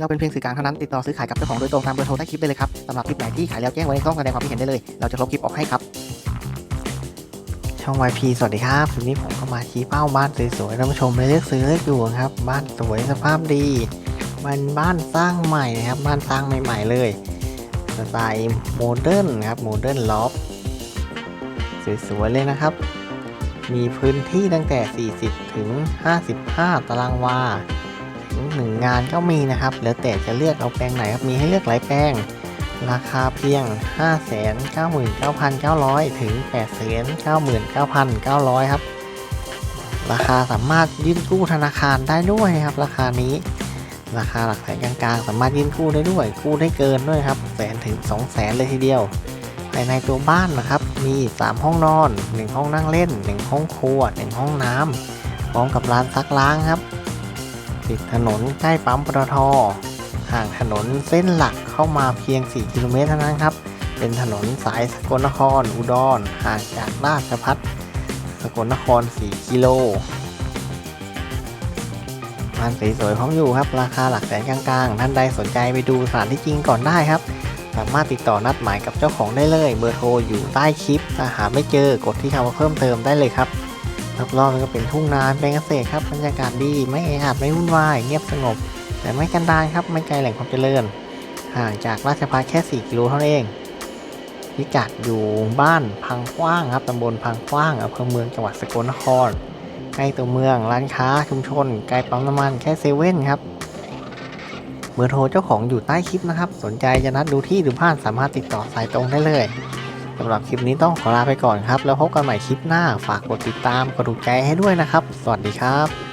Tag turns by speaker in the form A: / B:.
A: เราเป็นเพียงสื่อกลางเท่านั้นติดต่อซื้อขายกับเจ้าของโดยตรงตามเบอร์โทรใต้คลิปได้เลยครับสำหรับคลิปไหนที่ขายแล้วแจ้งไว้ในช่องแสดงความคิดเห็นได้เลย เราจะลบคลิปออกให้ครับ ช่อง YP สวัสดีครับวันนี้ผมก็มาชี้เป้าบ้านสวยๆท่านผู้ชมเลยเลือกซื้อเลือกอยู่ครับบ้านสวยสภาพดีมันบ้านสร้างใหม่นะครับบ้านสร้างใหม่ๆเลยสไตล์โมเดิร์นครับโมเดิร์นล็อบสวยๆเลยนะครับ มีพื้นที่ตั้งแต่ 40 ถึง 55 ตารางวา หนึ่งงานก็มีนะครับแล้วแต่จะเลือกเอาแปลงไหนครับมีให้เลือกหลายแปลง ราคาเพียง 599,900 ถึง 899,900 ครับ ราคาสามารถยื่นกู้ธนาคารได้ด้วยครับ ราคานี้ ราคาหลักแสนกลางๆ สามารถยื่นกู้ได้ด้วย กู้ได้เกินด้วยครับแสนถึง2แสนเลยทีเดียวภายในตัวบ้านนะครับ มี 3 ห้องนอน 1 ห้องนั่งเล่น 1 ห้องครัว 1 ห้องน้ำพร้อมกับร้านซักล้างครับ ติดถนนใกล้ปั๊มปตทห่างถนนเส้นหลักเข้ามาเพียง 4 กิโลเมตรเท่านั้นครับ เป็นถนนสายสกลนคร อุดร ห่างจากราชพัฒสกลนคร 4 กิโลบ้านสวยๆพร้อมอยู่ครับ ราคาหลักแสนกลางๆ ท่านใดสนใจไปดูสถานที่จริงก่อนได้ครับ สามารถติดต่อนัดหมายกับเจ้าของได้เลย เบอร์โทรอยู่ใต้คลิปถ้าหาไม่เจอกดที่คำว่าเพิ่มเติมได้เลยครับ รอบๆมันก็เป็นทุ่งนาเป็นเกษตรครับบรรยากาศดีไม่แออัดไม่วุ่นวายเงียบสงบ แต่ไม่กันดารครับไม่ไกลแหล่งความเจริญ ห่างจากราชพัฒแค่ 4 กิโลเท่านั้นเองพิกัดอยู่บ้านพังกว้างครับตำบลพังกว้างอำเภอเมืองจังหวัดสกลนครใกล้ตัวเมืองร้านค้าชุมชนใกล้ปั๊มน้ำมันแค่เซเว่นครับเบอร์โทรเจ้าของอยู่ใต้คลิปนะครับ สนใจจะนัดดูที่หรือบ้านสามารถติดต่อสายตรงได้เลย สำหรับคลิปนี้ต้องขอลาไปก่อนครับ แล้วพบกันใหม่คลิปหน้า ฝากกดติดตามกดถูกใจให้ด้วยนะครับ สวัสดีครับ